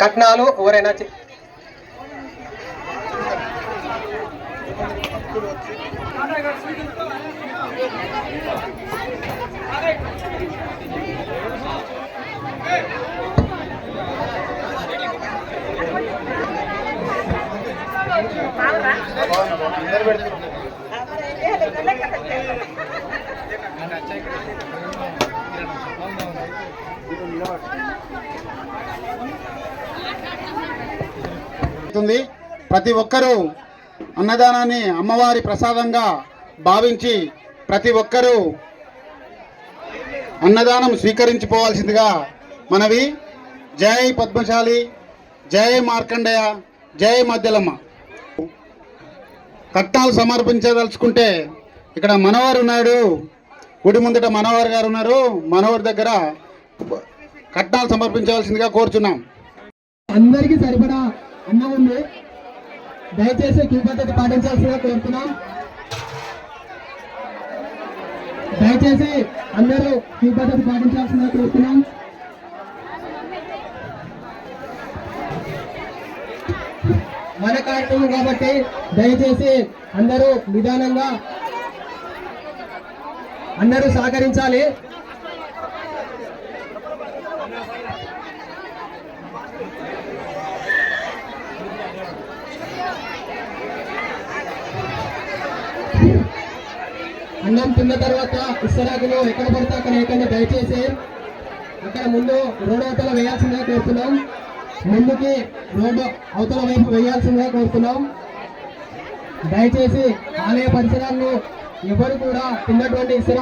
కట్నాలు ఎవరైనా నిలబడి జరుగుతుంది. ప్రతి ఒక్కరూ అన్నదానాన్ని అమ్మవారి ప్రసాదంగా భావించి ప్రతి ఒక్కరూ అన్నదానం స్వీకరించిపోవాల్సిందిగా మనవి. జై పద్మశాలి జై మార్కండేయ జై మధ్యలమ్మ కట్నాలు సమర్పించదలుచుకుంటే ఇక్కడ మనోహర్ ఉన్నాడు. గుడి ముందట మనోహర్ గారు ఉన్నారు. మనోహర్ దగ్గర కట్నాలు సమర్పించవలసిందిగా కోరుచున్నాం. అందరికీ సరిపడా అన్నం ఉంది దయచేసి క్యూ పద్ధతి పాటించాల్సిందిగా కోరుతున్నాం. దయచేసి అందరూ క్యూ పద్ధతి పాటించాల్సిందిగా కోరుతున్నాం. మన కార్యక్రమం కాబట్టి దయచేసి అందరూ నిదానంగా అందరూ సహకరించాలి. అన్నం తిన్న తర్వాత ఇస్తరాకులు ఎక్కడ పడితే అక్కడ ఏకంగా దయచేసి అక్కడ ముందు రోడ్డు అవతల వేయాల్సిందిగా కోరుతున్నాం. ముందుకి రోడ్డు అవతల వైపు వేయాల్సిందిగా కోరుతున్నాం. దయచేసి ఆలయ పరిసరాలను ఎవరు కూడా తిన్నటువంటి ఇసరా